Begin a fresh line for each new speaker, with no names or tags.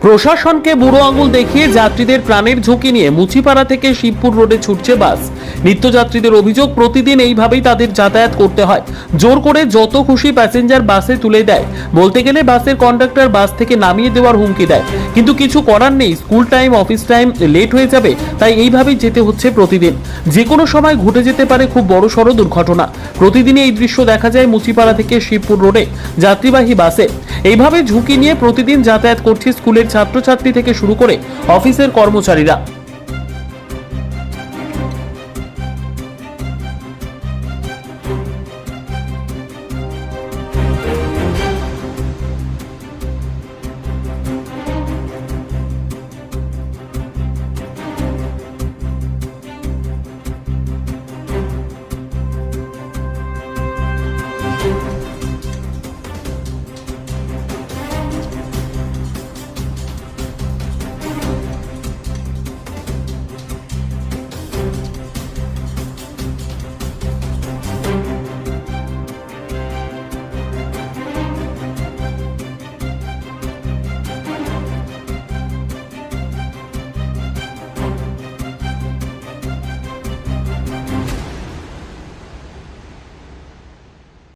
প্রশাসনকে বুড়ো আঙুল দেখিয়ে যাত্রীদের প্রাণের ঝুঁকি নিয়ে মুচিপাড়া থেকে শিবপুর রোডে ছুটছে বাস। নিত্যযাত্রীদের অভিযোগ, প্রতিদিন এইভাবেই তাদের যাতায়াত করতে হয়। জোর করে যত খুশি প্যাসেঞ্জার বাসে তুলে দেয়। বলতে গেলে বাসের কন্ডাক্টর বাস থেকে নামিয়ে দেওয়ার হুমকি দেয়। কিন্তু কিছু করার নেই, school time, office time, late হয়ে যাবে, তাই এইভাবেই যেতে হচ্ছে প্রতিদিন। যে কোনো সময় ঘটে যেতে পারে খুব বড় সড় দুর্ঘটনা। প্রতিদিনই এই দৃশ্য দেখা যায় মুচিপাড়া থেকে শিবপুর রোডে, যাত্রীবাহী বাসে। এইভাবে ঝুঁকি নিয়ে প্রতিদিন যাতায়াত করছে স্কুলের ছাত্রছাত্রী থেকে শুরু করে অফিসের কর্মচারীরা।